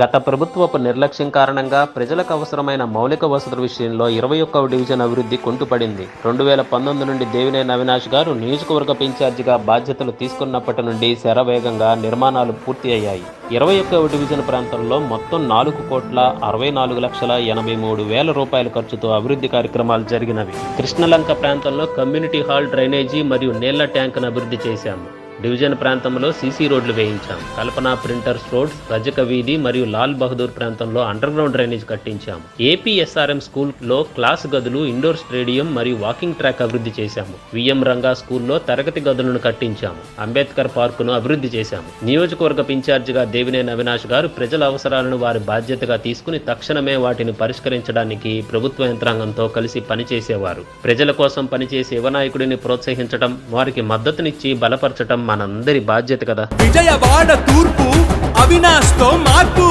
గత ప్రభుత్వపు నిర్లక్ష్యం కారణంగా ప్రజలకు అవసరమైన మౌలిక వసతుల విషయంలో ఇరవై ఒక్కవ డివిజన్ అభివృద్ధి కుంటుపడింది. రెండు వేల పంతొమ్మిది నుండి దేవినేని అవినాష్ గారు నియోజకవర్గ ఇన్ఛార్జిగా బాధ్యతలు తీసుకున్నప్పటి నుండి శరవేగంగా నిర్మాణాలు పూర్తి అయ్యాయి ఇరవై ఒక్కవ డివిజన్ ప్రాంతంలో మొత్తం నాలుగు కోట్ల అరవై నాలుగు లక్షల ఎనభై మూడు వేల రూపాయల ఖర్చుతో అభివృద్ధి కార్యక్రమాలు జరిగినవి. కృష్ణలంక ప్రాంతంలో కమ్యూనిటీ హాల్ డ్రైనేజీ మరియు నీళ్ళ ట్యాంకును అభివృద్ధి చేశాము. డివిజన్ ప్రాంతంలో సీసీ రోడ్లు వేయించాం. కల్పన ప్రింటర్స్ రోడ్ రజక వీధి మరియు లాల్ బహదూర్ ప్రాంతంలో అండర్ గ్రౌండ్ డ్రైనేజ్ కట్టించాం. ఏపీఎస్ఆర్ఎం స్కూల్లో క్లాస్ గదులు ఇండోర్ స్టేడియం మరియు వాకింగ్ ట్రాక్ అభివృద్ధి చేశాము. విఎం రంగా స్కూల్లో తరగతి గదులను కట్టించాము. అంబేద్కర్ పార్కును అభివృద్ధి చేశాము. నియోజకవర్గ ఇన్ఛార్జిగా దేవినేని అవినాష్ గారు ప్రజల అవసరాలను వారి బాధ్యతగా తీసుకుని తక్షణమే వాటిని పరిష్కరించడానికి ప్రభుత్వ యంత్రాంగంతో కలిసి పనిచేసేవారు. ప్రజల కోసం పనిచేసే యువనాయకుడిని ప్రోత్సహించడం వారికి మద్దతునిచ్చి బలపరచడం మనందరి బాధ్యత కదా. విజయవాడ తూర్పు అవినాష్తో మార్పు.